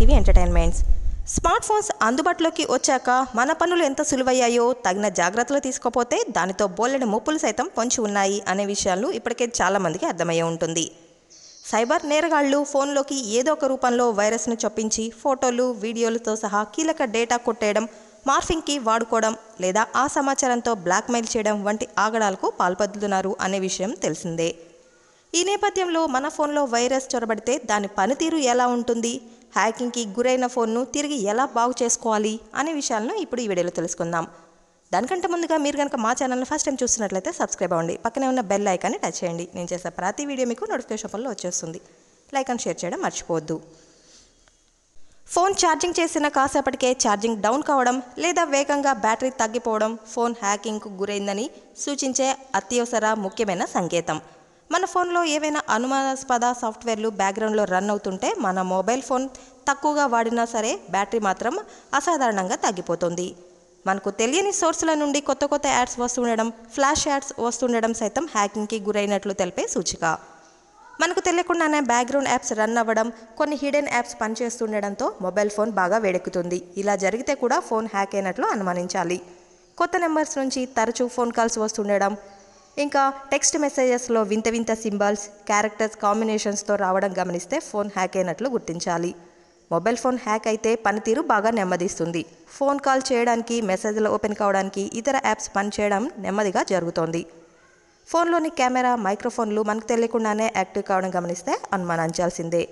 ITV entertainments. Smart phones అందుబాటులోకి వచ్చాక మన పనులు ఎంత సులువయ్యాయో తగిన జాగ్రత్తలు తీసుకోపోతే దానితో బోలెడు ముప్పులు సైతం పొంచి ఉన్నాయి అనే విషయాలు ఇప్పటికే చాలామందికి అర్థమయ్యే ఉంటుంది. సైబర్ నేరగాళ్ళు ఫోన్లోకి ఏదో ఒక రూపంలో వైరస్ను చొప్పించి ఫోటోలు వీడియోలతో సహా కీలక డేటా కొట్టేయడం మార్ఫింగ్కి వాడుకోవడం లేదా ఆ సమాచారంతో బ్లాక్మెయిల్ చేయడం వంటి ఆగడాలకు పాల్పడుతున్నారు అనే విషయం తెలిసిందే. ఈ నేపథ్యంలో మన ఫోన్లో వైరస్ చొరబడితే దాని పనితీరు ఎలా ఉంటుంది? హ్యాకింగ్కి గురైన ఫోన్ను తిరిగి ఎలా బాగు చేసుకోవాలి అనే విషయాలను ఇప్పుడు ఈ వీడియోలో తెలుసుకుందాం. దానికంటే ముందుగా మీరు కనుక మా ఛానల్ని ఫస్ట్ టైం చూస్తున్నట్లయితే సబ్స్క్రైబ్ అవ్వండి. పక్కనే ఉన్న బెల్ ఐకాన్ని టచ్ చేయండి. నేను చేసే ప్రతి వీడియో మీకు నోటిఫికేషన్ పనిలో వచ్చేస్తుంది. లైక్ అండ్ షేర్ చేయడం మర్చిపోవద్దు. ఫోన్ ఛార్జింగ్ చేసిన కాసేపటికే ఛార్జింగ్ డౌన్ కావడం లేదా వేగంగా బ్యాటరీ తగ్గిపోవడం ఫోన్ హ్యాకింగ్కు గురైందని సూచించే అత్యవసర ముఖ్యమైన సంకేతం. మన ఫోన్లో ఏవైనా అనుమానాస్పద సాఫ్ట్వేర్లు బ్యాక్గ్రౌండ్లో రన్ అవుతుంటే మన మొబైల్ ఫోన్ తక్కువగా వాడినా సరే బ్యాటరీ మాత్రం అసాధారణంగా తగ్గిపోతుంది. మనకు తెలియని సోర్సుల నుండి కొత్త కొత్త యాడ్స్ వస్తుండడం ఫ్లాష్ యాడ్స్ వస్తుండడం సైతం హ్యాకింగ్కి గురైనట్లు తెలిపే సూచిక. మనకు తెలియకుండానే బ్యాక్గ్రౌండ్ యాప్స్ రన్ అవ్వడం కొన్ని హిడెన్ యాప్స్ పనిచేస్తుండడంతో మొబైల్ ఫోన్ బాగా వేడెక్కుతుంది. ఇలా జరిగితే కూడా ఫోన్ హ్యాక్ అయినట్లు అనుమానించాలి. కొత్త నెంబర్స్ నుంచి తరచూ ఫోన్ కాల్స్ వస్తుండడం ఇంకా టెక్స్ట్ మెసేజెస్లో వింత వింత సింబల్స్ క్యారెక్టర్స్ కాంబినేషన్స్తో రావడం గమనిస్తే ఫోన్ హ్యాక్ అయినట్లు గుర్తించాలి. మొబైల్ ఫోన్ హ్యాక్ అయితే పనితీరు బాగా నెమ్మదిస్తుంది. ఫోన్ కాల్ చేయడానికి మెసేజ్లు ఓపెన్ కావడానికి ఇతర యాప్స్ పనిచేయడం నెమ్మదిగా జరుగుతోంది. ఫోన్లోని కెమెరా మైక్రోఫోన్లు మనకు తెలియకుండానే యాక్టివ్ కావడం గమనిస్తే అనుమానించాల్సిందే.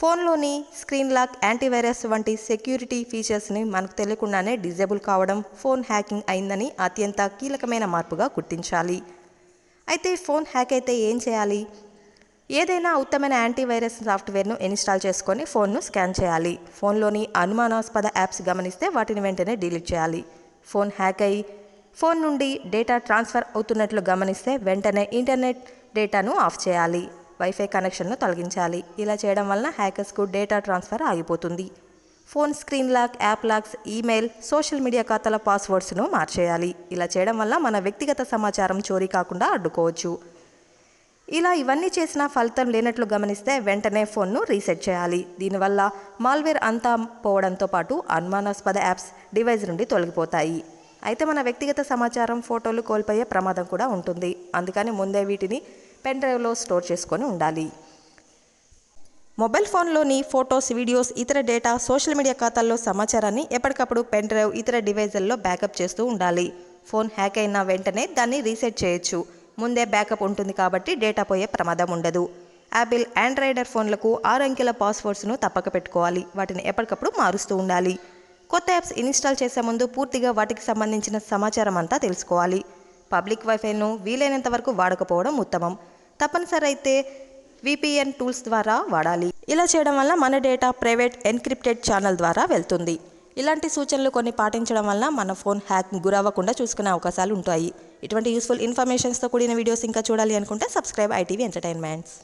ఫోన్లోని స్క్రీన్ లాక్ యాంటీవైరస్ వంటి సెక్యూరిటీ ఫీచర్స్ని మనకు తెలియకుండానే డిజేబుల్ కావడం ఫోన్ హ్యాకింగ్ అయిందని అత్యంత కీలకమైన మార్పుగా గుర్తించాలి. అయితే ఫోన్ హ్యాక్ అయితే ఏం చేయాలి? ఏదైనా ఉత్తమైన యాంటీవైరస్ సాఫ్ట్వేర్ను ఇన్స్టాల్ చేసుకొని ఫోన్ను స్కాన్ చేయాలి. ఫోన్లోని అనుమానాస్పద యాప్స్ గమనిస్తే వాటిని వెంటనే డిలీట్ చేయాలి. ఫోన్ హ్యాక్ అయి ఫోన్ నుండి డేటా ట్రాన్స్ఫర్ అవుతున్నట్లు గమనిస్తే వెంటనే ఇంటర్నెట్ డేటాను ఆఫ్ చేయాలి. వైఫై కనెక్షన్ను తొలగించాలి. ఇలా చేయడం వలన హ్యాకర్స్కు డేటా ట్రాన్స్ఫర్ ఆగిపోతుంది. Phone screen lock app locks email social media ఖాతాల పాస్వర్డ్స్ను మార్చేయాలి. ఇలా చేయడం వల్ల మన వ్యక్తిగత సమాచారం చోరీ కాకుండా అడ్డుకోవచ్చు. ఇలా ఇవన్నీ చేసినా ఫలితం లేనట్లు గమనిస్తే వెంటనే ఫోన్ను రీసెట్ చేయాలి. దీనివల్ల మాల్వేర్ అంతా పోవడంతో పాటు అనుమానాస్పద యాప్స్ డివైస్ నుండి తొలగిపోతాయి. అయితే మన వ్యక్తిగత సమాచారం ఫోటోలు కోల్పోయే ప్రమాదం కూడా ఉంటుంది. అందుకని ముందే వీటిని పెన్ డ్రైవ్లో స్టోర్ చేసుకొని ఉండాలి. మొబైల్ ఫోన్లోని ఫొటోస్ వీడియోస్ ఇతర డేటా సోషల్ మీడియా ఖాతాల్లో సమాచారాన్ని ఎప్పటికప్పుడు పెన్ డ్రైవ్ ఇతర డివైజుల్లో బ్యాకప్ చేస్తూ ఉండాలి. ఫోన్ హ్యాక్ అయిన వెంటనే దాన్ని రీసెట్ చేయొచ్చు. ముందే బ్యాకప్ ఉంటుంది కాబట్టి డేటా పోయే ప్రమాదం ఉండదు. యాపిల్ ఆండ్రాయిడర్ ఫోన్లకు ఆరు అంకెల పాస్వర్డ్స్ను తప్పక పెట్టుకోవాలి. వాటిని ఎప్పటికప్పుడు మారుస్తూ ఉండాలి. కొత్త యాప్స్ ఇన్స్టాల్ చేసే ముందు పూర్తిగా వాటికి సంబంధించిన సమాచారం అంతా తెలుసుకోవాలి. పబ్లిక్ వైఫైను వీలైనంత వరకు వాడకపోవడం ఉత్తమం. తప్పనిసరి అయితే విపిఎన్ టూల్స్ ద్వారా వాడాలి. ఇలా చేయడం వల్ల మన డేటా ప్రైవేట్ ఎన్క్రిప్టెడ్ ఛానల్ ద్వారా వెళ్తుంది. ఇలాంటి సూచనలు కొన్ని పాటించడం వల్ల మన ఫోన్ హ్యాక్ గురవ్వకుండా చూసుకునే అవకాశాలు ఉంటాయి. ఇటువంటి యూస్ఫుల్ ఇన్ఫర్మేషన్స్తో కూడిన వీడియోస్ ఇంకా చూడాలి అనుకుంటే సబ్స్క్రైబ్ ఐటీవీ ఎంటర్టైన్మెంట్స్